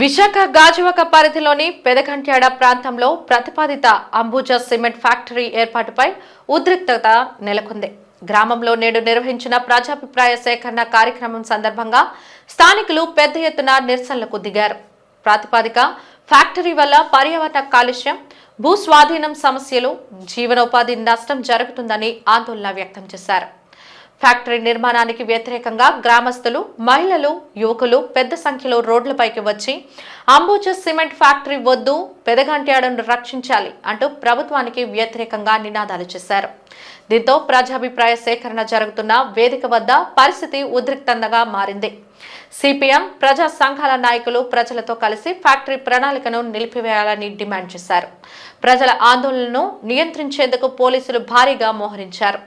విశాఖ గాజువాక పరిధిలోని పెదగంట్యాడ ప్రాంతంలో ప్రతిపాదిత అంబుజా సిమెంట్ ఫ్యాక్టరీ ఏర్పాటుపై ఉద్రిక్తత నెలకొంది. గ్రామంలో నేడు నిర్వహించిన ప్రజాభిప్రాయ సేకరణ కార్యక్రమం సందర్భంగా స్థానికులు పెద్ద ఎత్తున నిరసనలకు దిగారు. ప్రాతిపాదిక ఫ్యాక్టరీ వల్ల పర్యావరణ కాలుష్యం భూ స్వాధీనం సమస్యలు జీవనోపాధి నష్టం జరుగుతుందని ఆందోళన వ్యక్తం చేశారు. ఫ్యాక్టరీ నిర్మాణానికి వ్యతిరేకంగా గ్రామస్తులు మహిళలు యువకులు పెద్ద సంఖ్యలో రోడ్లపైకి వచ్చి అంబుజా సిమెంట్ ఫ్యాక్టరీ వద్దు పెదగంట్యాడను రక్షించాలి అంటూ ప్రభుత్వానికి వ్యతిరేకంగా నినాదాలు చేశారు. దీంతో ప్రజాభిప్రాయ సేకరణ జరుగుతున్న వేదిక వద్ద పరిస్థితి ఉద్రిక్తంగా మారింది. సిపిఎం ప్రజా సంఘాల నాయకులు ప్రజలతో కలిసి ఫ్యాక్టరీ ప్రణాళికను నిలిపివేయాలని డిమాండ్ చేశారు. ప్రజల ఆందోళనను నియంత్రించేందుకు పోలీసులు భారీగా మోహరించారు.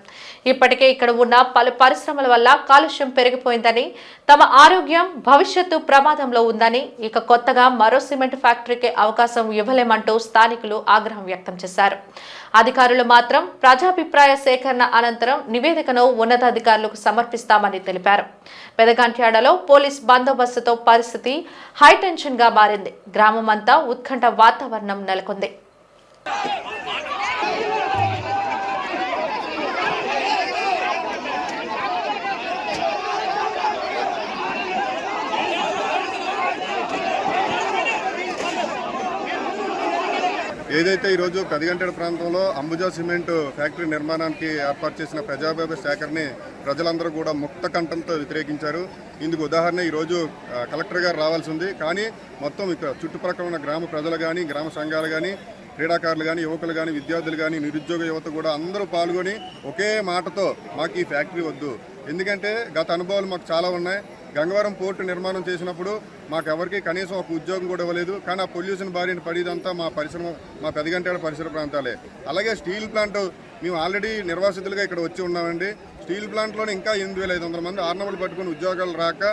ఇప్పటికే ఇక్కడ ఉన్న పలు పరిశ్రమల వల్ల కాలుష్యం పెరిగిపోయిందని తమ ఆరోగ్యం భవిష్యత్తు ప్రమాదంలో ఉందని ఇక కొత్తగా మరో సిమెంట్ ఫ్యాక్టరీకి అవకాశం ఇవ్వలేమంటూ స్థానికులు ఆగ్రహం వ్యక్తం చేశారు. అధికారులు మాత్రం ప్రజాభిప్రాయ సేకరణ అనంతరం నివేదికను ఉన్నతాధికారులకు సమర్పిస్తామని తెలిపారు. పెదగంట్యాడలో పోలీస్ బందోబస్తుతో పరిస్థితి హైటెన్షన్గా మారింది. గ్రామం అంతా ఉత్కంఠ వాతావరణం నెలకొంది. ఏదైతే ఈరోజు కదిగంటెడ ప్రాంతంలో అంబుజా సిమెంట్ ఫ్యాక్టరీ నిర్మాణానికి ఏర్పాటు చేసిన ప్రజాభేద సేకరణని ప్రజలందరూ కూడా ముక్త కంఠంతో వ్యతిరేకించారు. ఇందుకు ఉదాహరణ ఈరోజు కలెక్టర్ గారు రావాల్సి ఉంది. కానీ మొత్తం ఇక్కడ చుట్టుపక్కల ఉన్న గ్రామ ప్రజలు కానీ గ్రామ సంఘాలు కానీ క్రీడాకారులు కానీ యువకులు కానీ విద్యార్థులు కానీ నిరుద్యోగ యువత కూడా అందరూ పాల్గొని ఒకే మాటతో మాకు ఈ ఫ్యాక్టరీ వద్దు. ఎందుకంటే గత అనుభవాలు మాకు చాలా ఉన్నాయి. గంగవరం పోర్టు నిర్మాణం చేసినప్పుడు మాకు ఎవరికి కనీసం ఒక ఉద్యోగం కూడా ఇవ్వలేదు. కానీ ఆ పొల్యూషన్ బారిన పడేదంతా మా పరిశ్రమ మా పెదగంటేడ పరిసర ప్రాంతాలే. అలాగే స్టీల్ ప్లాంట్ మేము ఆల్రెడీ నిర్వాసితులుగా ఇక్కడ వచ్చి ఉన్నామండి. స్టీల్ ప్లాంట్లోనే ఇంకా ఎనిమిది వేల ఐదు వందల మంది ఆర్నవలు పట్టుకుని ఉద్యోగాలు రాక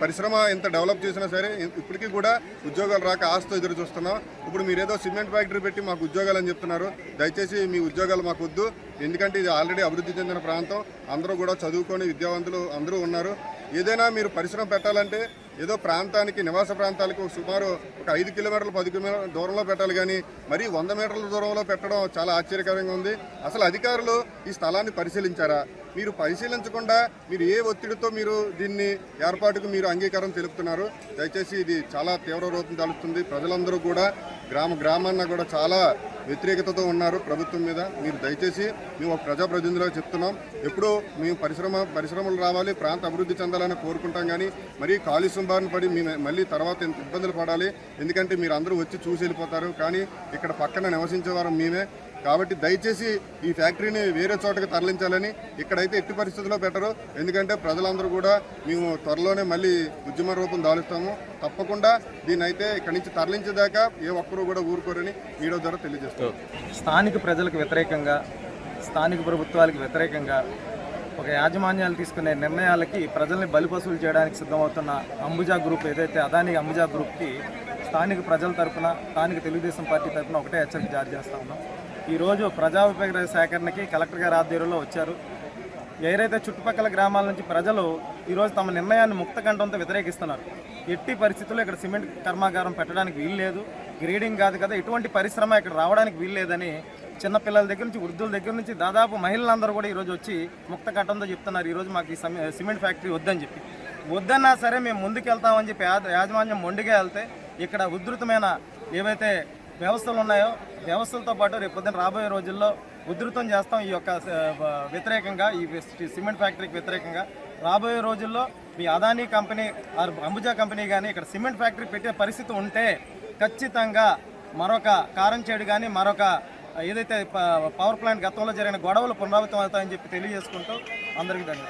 పరిశ్రమ ఎంత డెవలప్ చేసినా సరే ఇప్పటికీ కూడా ఉద్యోగాలు రాక ఆస్తో ఎదురు చూస్తున్నాం. ఇప్పుడు మీరు ఏదో సిమెంట్ ఫ్యాక్టరీ పెట్టి మాకు ఉద్యోగాలు అని చెప్తున్నారు. దయచేసి మీ ఉద్యోగాలు మాకు వద్దు. ఎందుకంటే ఇది ఆల్రెడీ అభివృద్ధి చెందిన ప్రాంతం. అందరూ కూడా చదువుకొని విద్యావంతులు అందరూ ఉన్నారు. ఏదైనా మీరు పరిశ్రమ పెట్టాలంటే ఏదో ప్రాంతానికి నివాస ప్రాంతాలకు సుమారు ఒక ఐదు కిలోమీటర్లు పది కిలోమీటర్ల దూరంలో పెట్టాలి కానీ మరి వంద మీటర్ల దూరంలో పెట్టడం చాలా ఆశ్చర్యకరంగా ఉంది. అసలు అధికారులు ఈ స్థలాన్ని పరిశీలించారా? మీరు పరిశీలించకుండా మీరు ఏ ఒత్తిడితో మీరు దీన్ని ఏర్పాటుకు మీరు అంగీకారం తెలుపుతున్నారు దయచేసి ఇది చాలా తీవ్ర రూపం తలుస్తుంది. ప్రజలందరూ కూడా గ్రామ గ్రామాన్న కూడా చాలా వ్యతిరేకతతో ఉన్నారు ప్రభుత్వం మీద. మీరు దయచేసి మేము ఒక ప్రజాప్రతినిధులుగా చెప్తున్నాం. ఎప్పుడూ మేము పరిశ్రమ పరిశ్రమలు రావాలి ప్రాంత అభివృద్ధి చెందాలని కోరుకుంటాం కానీ మరీ కాలుష్యం బారిన పడి మేము మళ్ళీ తర్వాత ఇంత ఇబ్బందులు పడాలి. ఎందుకంటే మీరు అందరూ వచ్చి చూసి వెళ్ళిపోతారు. కానీ ఇక్కడ పక్కన నివసించేవారు మేమే. కాబట్టి దయచేసి ఈ ఫ్యాక్టరీని వేరే చోటకి తరలించాలని ఇక్కడ ఇక్కడైతే ఎట్టి పరిస్థితుల్లో పెట్టరు ఎందుకంటే ప్రజలందరూ కూడా మేము త్వరలోనే మళ్ళీ ఉద్యమ రూపం దాలుస్తాము. తప్పకుండా దీన్ని అయితే ఇక్కడి నుంచి తరలించేదాకా ఏ ఒక్కరూ కూడా ఊరుకోరని వీడియో ద్వారా తెలియజేస్తాం స్థానిక ప్రజలకు వ్యతిరేకంగా స్థానిక ప్రభుత్వాలకు వ్యతిరేకంగా ఒక యాజమాన్యాలు తీసుకునే నిర్ణయాలకి ప్రజల్ని బలిపసులు చేయడానికి సిద్ధమవుతున్న అంబుజా గ్రూప్ ఏదైతే అదాని అంబుజా గ్రూప్కి స్థానిక ప్రజల తరపున స్థానిక తెలుగుదేశం పార్టీ తరపున ఒకటే హెచ్చరిక జారీ చేస్తా ఉన్నాం. ఈరోజు ప్రజాభిప్రాయ సేకరణకి కలెక్టర్ గారి ఆధ్వర్యంలో వచ్చారు. ఏదైతే చుట్టుపక్కల గ్రామాల నుంచి ప్రజలు ఈరోజు తమ నిర్ణయాన్ని ముక్త కంఠంతో వ్యతిరేకిస్తున్నారు. ఎట్టి పరిస్థితుల్లో ఇక్కడ సిమెంట్ కర్మాగారం పెట్టడానికి వీలు లేదు. గ్రేడింగ్ కాదు కదా ఎటువంటి పరిశ్రమ ఇక్కడ రావడానికి వీలు లేదని చిన్నపిల్లల దగ్గర నుంచి వృద్ధుల దగ్గర నుంచి దాదాపు మహిళలందరూ కూడా ఈరోజు వచ్చి ముక్తకంఠంతో చెప్తున్నారు ఈరోజు మాకు ఈ సిమెంట్ ఫ్యాక్టరీ వద్దని చెప్పి. వద్దన్నా సరే మేము ముందుకెళ్తామని చెప్పి యాజమాన్యం మొండిగా వెళ్తే ఇక్కడ ఉధృతమైన ఏవైతే వ్యవస్థలు ఉన్నాయో వ్యవస్థలతో పాటు రేపు పొద్దున్న రాబోయే రోజుల్లో ఉధృతం చేస్తాం ఈ యొక్క వ్యతిరేకంగా ఈ సిమెంట్ ఫ్యాక్టరీకి వ్యతిరేకంగా. రాబోయే రోజుల్లో మీ Adani company or Ambuja company కానీ ఇక్కడ సిమెంట్ ఫ్యాక్టరీ పెట్టే పరిస్థితి ఉంటే ఖచ్చితంగా మరొక కారం చేడు కానీ మరొక ఏదైతే ప- పవర్ ప్లాంట్ గతంలో జరిగిన గొడవలు పునరావృతం అవుతాయని చెప్పి తెలియజేసుకుంటూ అందరికీ ధన్యవాదాలు.